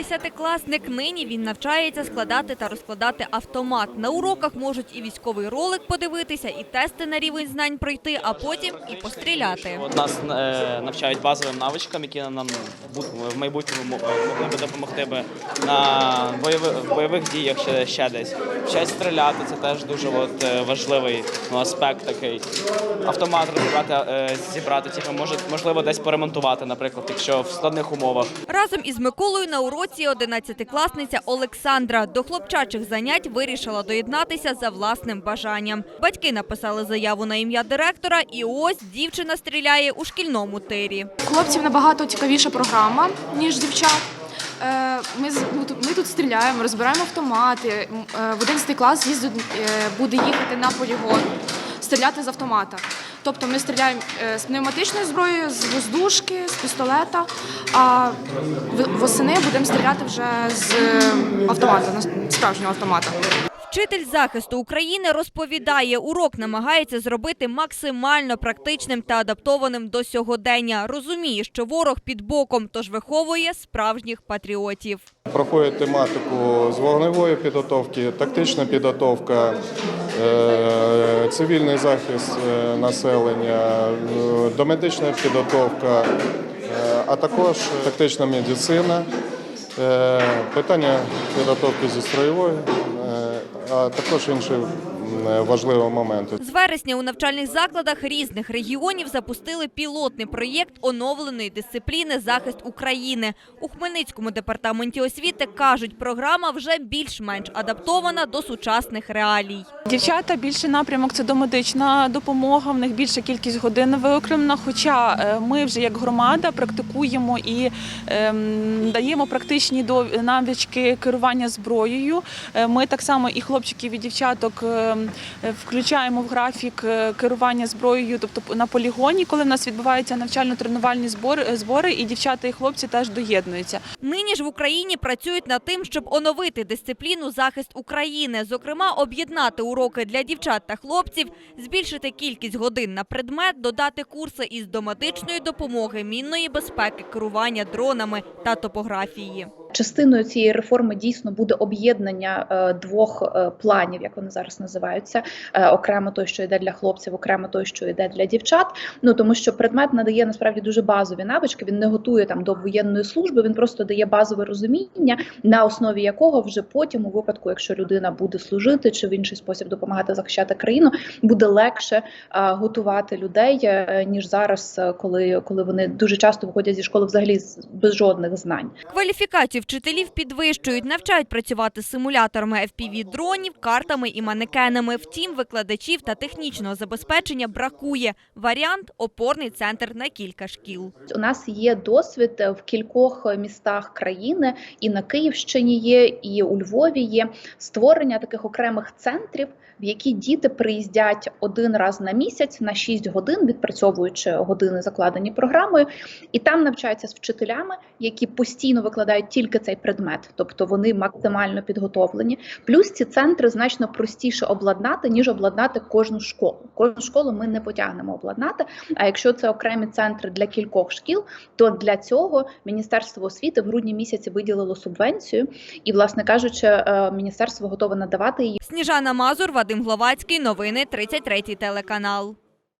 десятикласник. Нині він навчається складати та розкладати автомат. На уроках можуть і військовий ролик подивитися, і тести на рівень знань пройти, а потім і постріляти. От нас е, навчають базовим навичкам, які нам в майбутньому могли би допомогти би на бойових, бойових діях ще, ще десь. Вчать стріляти, це теж дуже от, е, важливий ну, аспект такий. Автомат розібрати, е, зібрати, типу, може, можливо, десь поремонтувати, наприклад, якщо в складних умовах. Разом із Миколою на уроці одинадцятикласниця Олександра. До хлопчачих занять вирішила доєднатися за власним бажанням. Батьки написали заяву на ім'я директора, і ось дівчина стріляє у шкільному тирі. Хлопців набагато цікавіша програма, ніж дівчат. Е, Ми, ну, ми тут стріляємо, розбираємо автомати. Е, В 11 клас їздить, е, буде їхати на полігон, стріляти з автомата. Тобто ми стріляємо е, з пневматичної зброї, з воздушки, з пістолета, а восени будемо стріляти вже з е, автомата, справжнього автомата. Вчитель захисту України розповідає, урок намагається зробити максимально практичним та адаптованим до сьогодення. Розуміє, що ворог під боком, тож виховує справжніх патріотів. Проходять тематику з вогневої підготовки, тактична підготовка, цивільний захист е, населення, е, домедична підготовка, е, а також тактична медицина, е, питання підготовки зі строєвої, е, а також інші м, важливі моменти. З вересня у навчальних закладах різних регіонів запустили пілотний проєкт оновленої дисципліни захист України. У Хмельницькому департаменті освіти кажуть, програма вже більш-менш адаптована до сучасних реалій. Дівчата більше напрямок це домедична допомога. В них більша кількість годин виокремлена. Хоча е, ми вже як громада практикуємо і ем, даємо практичні навички керування зброєю. Е, Ми так само і хлопчиків, і дівчаток ем, е, включаємо в графік е, керування зброєю, тобто на полігоні, коли в нас відбуваються навчально-тренувальні збори, і дівчата і хлопці теж доєднуються. Нині ж в Україні працюють над тим, щоб оновити дисципліну захист України, зокрема об'єднати уроки для дівчат та хлопців, збільшити кількість годин на предмет, додати курси із доматичної допомоги, мінної безпеки, керування дронами та топографії. Частиною цієї реформи дійсно буде об'єднання е, двох е, планів, як вони зараз називаються. Е, окремо той, що йде для хлопців, окремо той, що йде для дівчат. Ну тому що предмет надає насправді дуже базові навички. Він не готує там до воєнної служби. Він просто дає базове розуміння, на основі якого вже потім, у випадку, якщо людина буде служити чи в інший спосіб допомагати захищати країну, буде легше готувати людей ніж зараз, коли, коли вони дуже часто виходять зі школи взагалі без жодних знань. Кваліфікацію вчителів підвищують, навчають працювати з симуляторами FPV-дронів, картами і манекенами. Втім, викладачів та технічного забезпечення бракує. Варіант – опорний центр на кілька шкіл. У нас є досвід в кількох містах країни, і на Київщині є, і у Львові є створення таких окремих центрів, в які діти приїздять один раз на місяць на 6 годин, відпрацьовуючи години закладені програмою, і там навчаються з вчителями, які постійно викладають тільки цей предмет, тобто вони максимально підготовлені. Плюс ці центри значно простіше обладнати ніж обладнати кожну школу. Кожну школу ми не потягнемо обладнати. А якщо це окремі центри для кількох шкіл, то для цього Міністерство освіти в грудні місяці виділило субвенцію, і, власне кажучи, е, міністерство готове надавати її. Сніжана Мазур, Вадим Гловацький. Новини 33 телеканал.